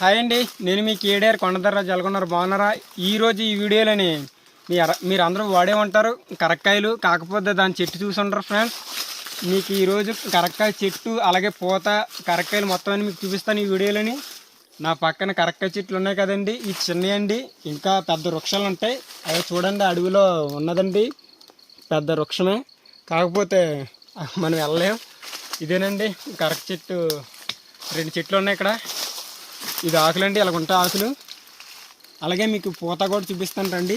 Hi అండి. నేను మీ KDR కొండదర్ర జలగొన్నారు బాగున్నారా? ఈరోజు ఈ వీడియోలోని మీ మీరు అందరూ వాడే ఉంటారు. కరక్కాయలు కాకపోతే దాని చెట్టు చూసి ఉంటారు ఫ్రెండ్స్. మీకు ఈరోజు కరక్కాయ చెట్టు అలాగే పూత కరక్కాయలు మొత్తం అని మీకు చూపిస్తాను ఈ వీడియోలోని. నా పక్కన కరక్కాయ చెట్లు ఉన్నాయి కదండి. ఈ చిన్నవి అండి. ఇంకా పెద్ద వృక్షాలు ఉంటాయి. అవి చూడండి అడవిలో ఉన్నదండి. పెద్ద వృక్షమే. కాకపోతే మనం వెళ్ళలేం. ఇదేనండి కరక్ చెట్టు. రెండు చెట్లు ఉన్నాయి ఇక్కడ. ఇది ఆకులండి ఇలా ఉంటాయి ఆకులు. అలాగే మీకు పూత కూడా చూపిస్తాను రండి.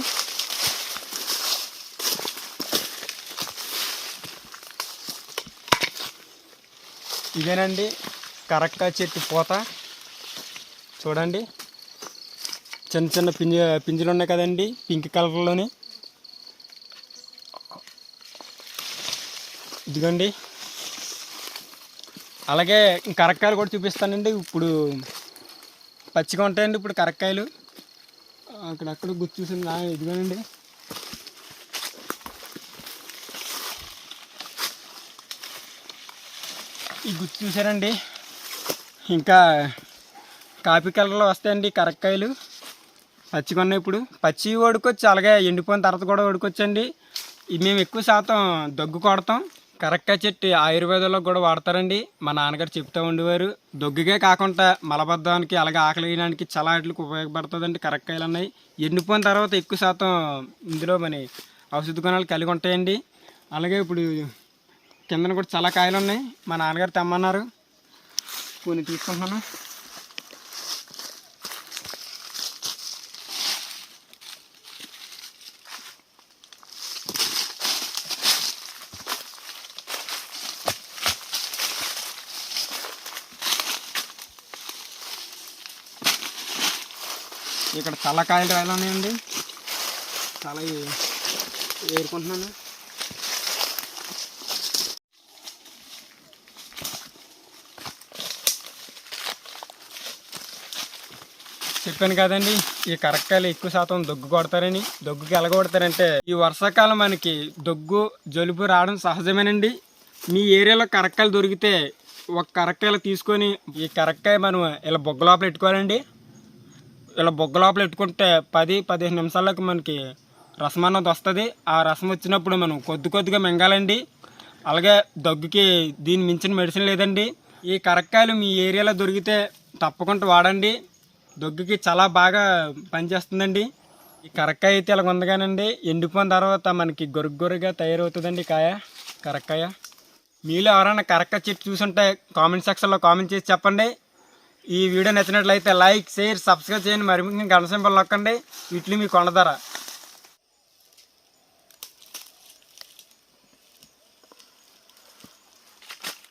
ఇదేనండి కరక్క చెట్టు పూత. చూడండి. చిన్న చిన్న పింజ పింజలు ఉన్నాయి కదండి పింక్ కలర్లోని. ఇదిగోండి. అలాగే కరక్కాయలు కూడా చూపిస్తానండి. ఇప్పుడు పచ్చిగా ఉంటాయండి ఇప్పుడు కరక్కాయలు. అక్కడక్కడ గుర్తు చూసింది నా ఇదిగోనండి. ఈ గుర్తు చూసారండి? ఇంకా కాపీ కలర్లో వస్తాయండి కరక్కాయలు. పచ్చిగా ఉన్నాయి ఇప్పుడు. పచ్చి వడుకొచ్చి అలాగే ఎండిపోయిన తర్వాత కూడా వడుకొచ్చండి ఇది మేము ఎక్కువ శాతం దగ్గు కొడతాం. కరక్కాయ చెట్టు ఆయుర్వేదంలో కూడా వాడతారండి. మా నాన్నగారు చెప్తూ ఉండేవారు. దొగ్గుగా కాకుండా మలబద్ధానికి అలాగే ఆకలి వేయడానికి చాలా వాటికి ఉపయోగపడుతుందండి కరక్కాయలు అన్నాయి ఎండిపోయిన తర్వాత ఎక్కువ శాతం ఇందులో మన ఔషధ గుణాలు కలిగి ఉంటాయండి. అలాగే ఇప్పుడు కిందన కూడా చాలా కాయలు ఉన్నాయి మా నాన్నగారు తెమ్మన్నారు. కొన్ని తీసుకుంటున్నాను. ఇక్కడ చాలా ఎలా ఉన్నాయండి? చాలా ఏరుకుంటున్నాను. చెప్పాను కదండి ఈ కరక్కాయలు ఎక్కువ శాతం దొగ్గు కొడతారని దొగ్గుకి ఎలా కొడతారంటే ఈ వర్షాకాలం మనకి దొగ్గు జలుబు రావడం సహజమేనండి. మీ ఏరియాలో కరక్కాయలు దొరికితే ఒక కరక్కాయలు తీసుకొని ఈ కరక్కాయ మనం ఇలా బొగ్గ లోపల పెట్టుకోవాలండి. ఇలా బొగ్గ లోపల పెట్టుకుంటే పది పదిహేను నిమిషాలకు మనకి రసం అన్నది వస్తుంది. ఆ రసం వచ్చినప్పుడు మనం కొద్ది కొద్దిగా మింగాలండి. అలాగే దగ్గుకి దీన్ని మించిన మెడిసిన్ లేదండి. ఈ కరక్కాయలు మీ ఏరియాలో దొరికితే తప్పకుండా వాడండి. దగ్గుకి చాలా బాగా పనిచేస్తుందండి. ఈ కరక్కాయ అయితే ఇలా ఉందగానండి. ఎండిపోయిన తర్వాత మనకి గొరుగు గొరుగా తయారవుతుందండి కాయ కరక్కాయ. మీలో ఎవరైనా కరక్కాయ చెట్టు చూసుంటే కామెంట్ సెక్షన్లో కామెంట్ చేసి చెప్పండి. ఈ వీడియో నచ్చినట్లయితే లైక్ షేర్ సబ్స్క్రైబ్ చేయండి. మరి గంట సింబల్ నొక్కండి. వీటిని మీ కొండధర.